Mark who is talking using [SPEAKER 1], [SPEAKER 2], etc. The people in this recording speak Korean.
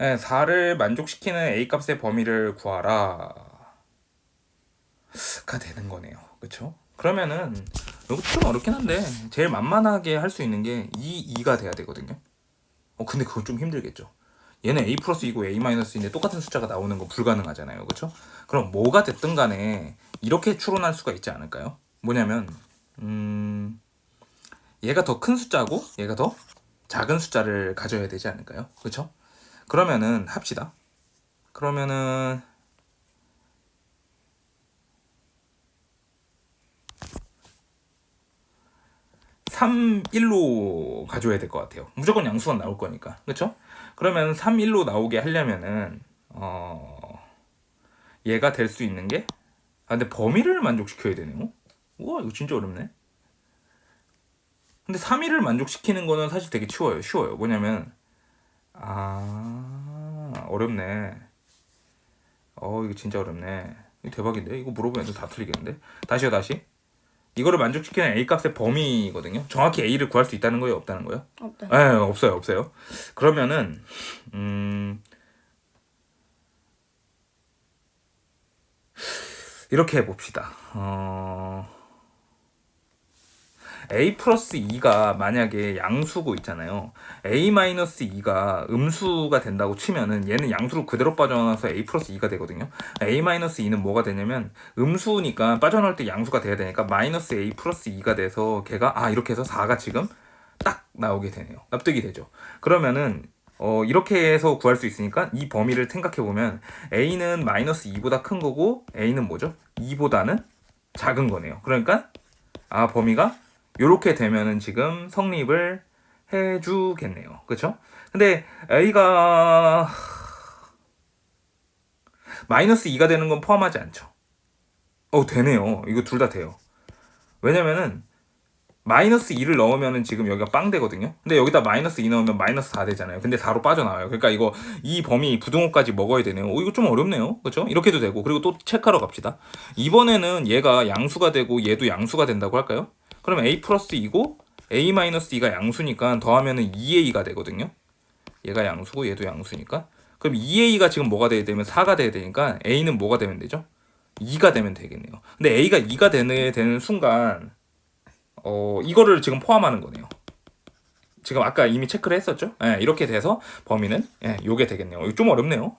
[SPEAKER 1] 예, 4를 만족시키는 a 값의 범위를 구하라. 가 되는 거네요. 그쵸? 그러면은 이거 좀 어렵긴 한데 제일 만만하게 할 수 있는 게 2, 2가 돼야 되거든요. 어 근데 그건 좀 힘들겠죠. 얘는 a 플러스 2고 a 마이너스인데 똑같은 숫자가 나오는 거 불가능하잖아요. 그쵸? 그럼 뭐가 됐든 간에 이렇게 추론할 수가 있지 않을까요? 뭐냐면 음 얘가 더 큰 숫자고 얘가 더 작은 숫자를 가져야 되지 않을까요? 그쵸? 그러면은 합시다. 그러면은 3, 1로 가져야 될 것 같아요. 무조건 양수가 나올 거니까. 그쵸? 그러면 3, 1로 나오게 하려면은, 어, 얘가 될 수 있는 게, 아, 근데 범위를 만족시켜야 되네요. 우와, 이거 진짜 어렵네. 근데 3, 1을 만족시키는 거는 사실 되게 쉬워요. 쉬워요. 뭐냐면, 아, 어렵네. 어, 이거 진짜 어렵네. 이거 대박인데? 이거 물어보면 다 틀리겠는데? 다시요, 다시. 이거를 만족시키는 A 값의 범위거든요. 정확히 A를 구할 수 있다는 거예요, 없다는 거예요?
[SPEAKER 2] 없다.
[SPEAKER 1] 네, 없어요, 없어요. 그러면은 음 이렇게 해 봅시다. 어... A 플러스 2가 만약에 양수고 있잖아요. A 마이너스 2가 음수가 된다고 치면은 얘는 양수로 그대로 빠져나와서 A 플러스 2가 되거든요. A 마이너스 2는 뭐가 되냐면 음수니까 빠져나올 때 양수가 돼야 되니까 마이너스 A 플러스 2가 돼서 걔가 아 이렇게 해서 4가 지금 딱 나오게 되네요. 납득이 되죠. 그러면은 어, 이렇게 해서 구할 수 있으니까 이 범위를 생각해 보면 A는 마이너스 2보다 큰 거고 A는 뭐죠? 2보다는 작은 거네요. 그러니까 아 범위가 요렇게 되면은 지금 성립을 해주겠네요. 그쵸? 근데 A가 마이너스 2가 되는 건 포함하지 않죠. 어, 되네요. 이거 둘 다 돼요. 왜냐면은 마이너스 2를 넣으면은 지금 여기가 빵 되거든요. 근데 여기다 마이너스 2 넣으면 마이너스 4 되잖아요. 근데 4로 빠져나와요. 그러니까 이거 이 범위 부등호까지 먹어야 되네요. 어, 이거 좀 어렵네요. 그렇죠? 이렇게도 되고. 그리고 또 체크하러 갑시다. 이번에는 얘가 양수가 되고 얘도 양수가 된다고 할까요? 그럼 a 플러스 2고 a 마이너스 2가 양수니까 더하면은 2a가 되거든요. 얘가 양수고 얘도 양수니까. 그럼 2a가 지금 뭐가 돼야 되면 4가 돼야 되니까 a는 뭐가 되면 되죠? 2가 되면 되겠네요. 근데 a가 2가 되는, 되는 순간 어 이거를 지금 포함하는 거네요. 지금 아까 이미 체크를 했었죠? 예, 이렇게 돼서 범위는 예, 요게 되겠네요. 좀 어렵네요.